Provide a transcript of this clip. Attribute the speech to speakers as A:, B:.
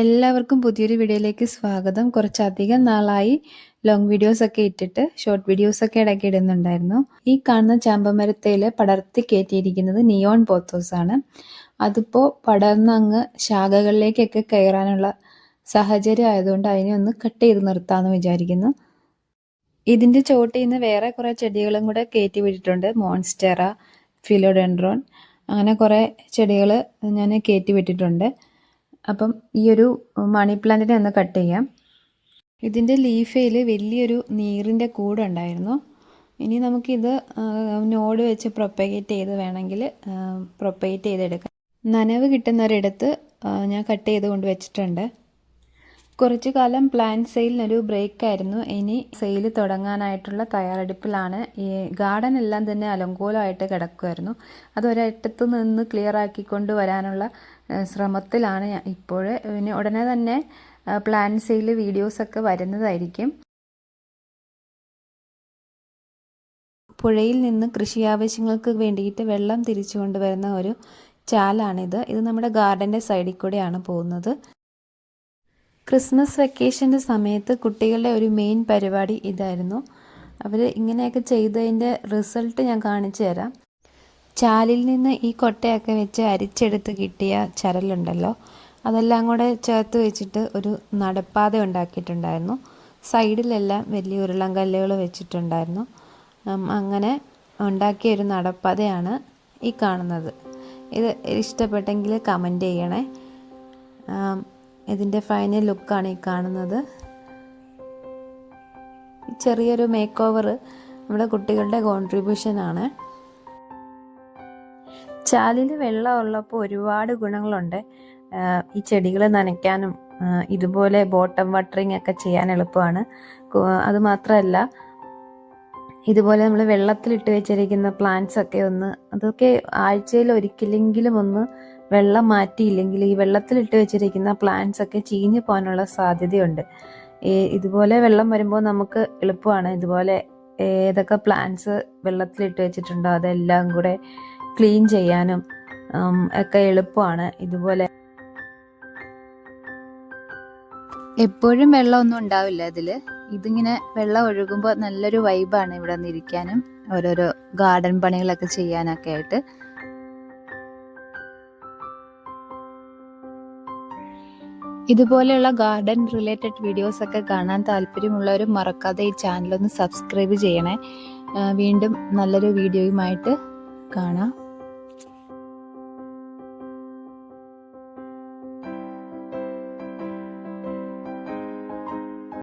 A: എല്ലാവർക്കും പുതിയൊരു വീഡിയോയിലേക്ക് സ്വാഗതം. കുറച്ചധികം നാളായി ലോങ് വീഡിയോസ് ഒക്കെ ഇട്ടിട്ട് ഷോർട്ട് വീഡിയോസ് ഒക്കെ ഇടയ്ക്ക് ഇടുന്നുണ്ടായിരുന്നു. ഈ കാണുന്ന ചാമ്പമരത്തേൽ പടർത്തി കയറ്റിയിരിക്കുന്നത് നിയോൺ പോത്തോസ് ആണ്. അതിപ്പോൾ പടർന്ന് അങ്ങ് ശാഖകളിലേക്കൊക്കെ കയറാനുള്ള സാഹചര്യം ആയതുകൊണ്ട് അതിനെ ഒന്ന് കട്ട് ചെയ്ത് നിർത്താമെന്ന് വിചാരിക്കുന്നു. ഇതിന്റെ ചോട്ടിൽ നിന്ന് വേറെ കുറേ ചെടികളും കൂടെ കയറ്റി വിട്ടിട്ടുണ്ട്. മോൺസ്റ്റെറ ഫിലോഡെൻഡ്രോൺ അങ്ങനെ കുറേ ചെടികൾ ഞാൻ കയറ്റി വിട്ടിട്ടുണ്ട്. അപ്പം ഈ ഒരു മണി പ്ലാന്റിനെ ഒന്ന് കട്ട് ചെയ്യാം. ഇതിന്റെ ലീഫയിൽ വലിയൊരു നീറിന്റെ കൂടുണ്ടായിരുന്നു. ഇനി നമുക്കിത് നോട് വെച്ച് പ്രൊപ്പഗേറ്റ് ചെയ്ത് വേണമെങ്കിൽ പ്രൊപ്പഗേറ്റ് ചെയ്തെടുക്കാം. നനവ് കിട്ടുന്നൊരിടത്ത് ഞാൻ കട്ട് ചെയ്ത് കൊണ്ട് വെച്ചിട്ടുണ്ട്. കുറച്ചു കാലം പ്ലാൻ സെയിലിനൊരു ബ്രേക്ക് ആയിരുന്നു. ഇനി സെയിൽ തുടങ്ങാനായിട്ടുള്ള തയ്യാറെടുപ്പിലാണ്. ഈ ഗാർഡൻ എല്ലാം തന്നെ അലങ്കോലമായിട്ട് കിടക്കുമായിരുന്നു അത് നിന്ന് ക്ലിയർ ആക്കിക്കൊണ്ട് വരാനുള്ള ശ്രമത്തിലാണ് ഇപ്പോൾ പിന്നെ ഉടനെ തന്നെ പ്ലാൻ സെയിൽ വീഡിയോസൊക്കെ വരുന്നതായിരിക്കും. പുഴയിൽ നിന്ന് കൃഷി ആവശ്യങ്ങൾക്ക് വേണ്ടിയിട്ട് വെള്ളം തിരിച്ചു കൊണ്ടുവരുന്ന ഒരു ചാലാണിത്. ഇത് നമ്മുടെ ഗാർഡന്റെ സൈഡിൽ കൂടെയാണ് പോകുന്നത്. ക്രിസ്മസ് വെക്കേഷന്റെ സമയത്ത് കുട്ടികളുടെ ഒരു മെയിൻ പരിപാടി ഇതായിരുന്നു. അവർ ഇങ്ങനെയൊക്കെ ചെയ്തതിന്റെ റിസൾട്ട് ഞാൻ കാണിച്ചു തരാം. ചാലിൽ നിന്ന് ഈ കൊട്ടയൊക്കെ വെച്ച് അരിച്ചെടുത്ത് കിട്ടിയ ചരലുണ്ടല്ലോ. അതെല്ലാം കൂടെ ചേർത്ത് വെച്ചിട്ട് ഒരു നടപ്പാത ഉണ്ടാക്കിയിട്ടുണ്ടായിരുന്നു. സൈഡിലെല്ലാം വലിയ ഉരുളൻകല്ലുകൾ വെച്ചിട്ടുണ്ടായിരുന്നു. അങ്ങനെ ഉണ്ടാക്കിയ ഒരു നടപ്പാതയാണ് ഈ കാണുന്നത്. ഇത് ഇഷ്ടപ്പെട്ടെങ്കിൽ കമന്റ് ചെയ്യണേ. ഇതിന്റെ ഫൈനൽ ലുക്കാണ് ഈ കാണുന്നത്. ചെറിയൊരു മേക്ക് ഓവർ നമ്മുടെ കുട്ടികളുടെ കോൺട്രിബ്യൂഷനാണ് ചാലിൽ വെള്ളം ഉള്ളപ്പോൾ ഒരുപാട് ഗുണങ്ങളുണ്ട്. ഈ ചെടികൾ നനയ്ക്കാനും ഇതുപോലെ ബോട്ടം വാട്ടറിങ് ഒക്കെ ചെയ്യാൻ എളുപ്പമാണ്. അത് മാത്രമല്ല ഇതുപോലെ നമ്മൾ വെള്ളത്തിലിട്ട് വെച്ചിരിക്കുന്ന പ്ലാന്റ്സ് ഒക്കെ ഒന്ന് അതൊക്കെ ആഴ്ചയിൽ ഒരിക്കലെങ്കിലും ഒന്ന് വെള്ളം മാറ്റിയില്ലെങ്കിൽ ഈ വെള്ളത്തിലിട്ട് വെച്ചിരിക്കുന്ന പ്ലാന്റ്സ് ഒക്കെ ചീഞ്ഞു പോകാനുള്ള സാധ്യതയുണ്ട്. ഇതുപോലെ വെള്ളം വരുമ്പോൾ നമുക്ക് എളുപ്പമാണ്. ഇതുപോലെ ഏതൊക്കെ പ്ലാന്റ്സ് വെള്ളത്തിലിട്ട് വെച്ചിട്ടുണ്ടോ അതെല്ലാം കൂടെ ക്ലീൻ ചെയ്യാനും ഒക്കെ എളുപ്പമാണ്. ഇതുപോലെ എപ്പോഴും വെള്ളമൊന്നും ഉണ്ടാവില്ല ഇതിൽ ഇതിങ്ങനെ വെള്ളം ഒഴുകുമ്പോൾ നല്ലൊരു വൈബാണ് ഇവിടെ നിന്നിരിക്കാനും ഓരോരോ ഗാർഡൻ പണികളൊക്കെ ചെയ്യാനൊക്കെ ആയിട്ട്. ഇതുപോലെയുള്ള ഗാർഡൻ റിലേറ്റഡ് വീഡിയോസ് ഒക്കെ കാണാൻ താല്പര്യമുള്ളവരും മറക്കാതെ ഈ ചാനൽ ഒന്ന് സബ്സ്ക്രൈബ് ചെയ്യണേ. വീണ്ടും നല്ലൊരു വീഡിയോയുമായിട്ട് കാണാം.